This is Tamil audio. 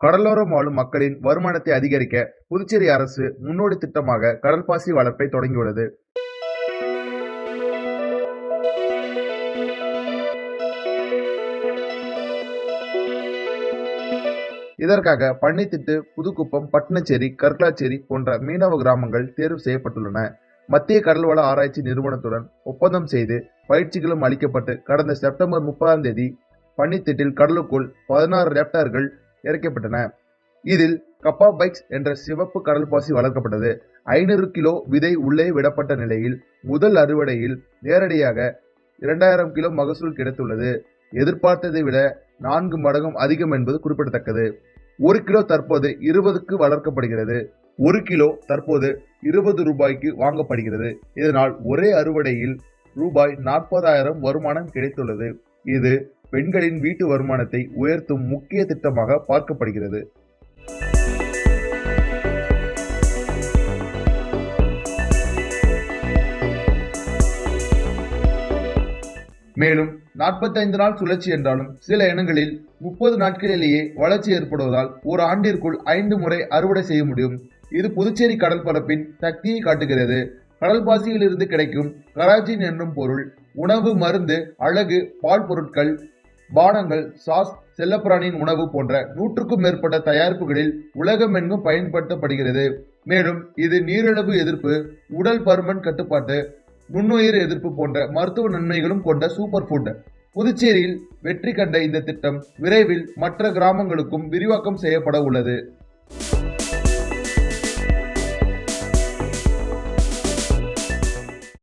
கடலோரம் வாழும் மக்களின் வருமானத்தை அதிகரிக்க புதுச்சேரி அரசு முன்னோடி திட்டமாக கடல்பாசி வளர்ப்பை தொடங்கியுள்ளது. இதற்காக பன்னித்திட்டு புதுக்குப்பம் பட்டினச்சேரி கற்களாச்சேரி போன்ற மீனவ கிராமங்கள் தேர்வு செய்யப்பட்டுள்ளன. மத்திய கடல்வள ஆராய்ச்சி நிறுவனத்துடன் ஒப்பந்தம் செய்து பயிற்சிகளும் அளிக்கப்பட்டு கடந்த செப்டம்பர் முப்பதாம் தேதி பன்னித்திட்டில் கடலுக்குள் பதினாறு ரேப்டார்கள் இறக்கப்பட்டன. இதில் கப்பா பைக்ஸ் என்ற சிவப்பு கடல் பாசி வளர்க்கப்பட்டது. ஐநூறு கிலோ விதை உள்ளே விடப்பட்ட நிலையில் முதல் அறுவடையில் நேரடியாக இரண்டாயிரம் கிலோ மகசூல் கிடைத்துள்ளது. எதிர்பார்த்ததை விட நான்கு மடங்கும் அதிகம் என்பது குறிப்பிடத்தக்கது. ஒரு கிலோ தற்போது இருபதுக்கு வளர்க்கப்படுகிறது. ஒரு கிலோ தற்போது இருபது ரூபாய்க்கு வாங்கப்படுகிறது. இதனால் ஒரே அறுவடையில் ரூபாய் நாற்பதாயிரம் வருமானம் கிடைத்துள்ளது. இது பெண்களின் வீட்டு வருமானத்தை உயர்த்தும் முக்கிய திட்டமாக பார்க்கப்படுகிறது. மேலும் 45 நாள் சுழற்சி என்றாலும் சில இனங்களில் முப்பது நாட்களிலேயே வளர்ச்சி ஏற்படுவதால் ஒரு ஆண்டிற்குள் ஐந்து முறை அறுவடை செய்ய முடியும். இது புதுச்சேரி கடல் பரப்பின் சக்தியை காட்டுகிறது. கடல்பாசியில் இருந்து கிடைக்கும் கராஜின் என்னும் பொருள் உணவு மருந்து அழகு பால் பொருட்கள் பானங்கள் சாஸ் செல்லப்பிராணியின் உணவு போன்ற நூற்றுக்கும் மேற்பட்ட தயாரிப்புகளில் உலகமெங்கும் பயன்படுத்தப்படுகிறது. மேலும் இது நீரிழிவு எதிர்ப்பு உடல் பருமன் கட்டுப்பாட்டு நுண்ணுயிர் எதிர்ப்பு போன்ற மருத்துவ நன்மைகளும் கொண்ட சூப்பர் ஃபுட் புதுச்சேரியில் வெற்றி கண்ட இந்த திட்டம் விரைவில் மற்ற கிராமங்களுக்கும் விரிவாக்கம் செய்யப்பட உள்ளது.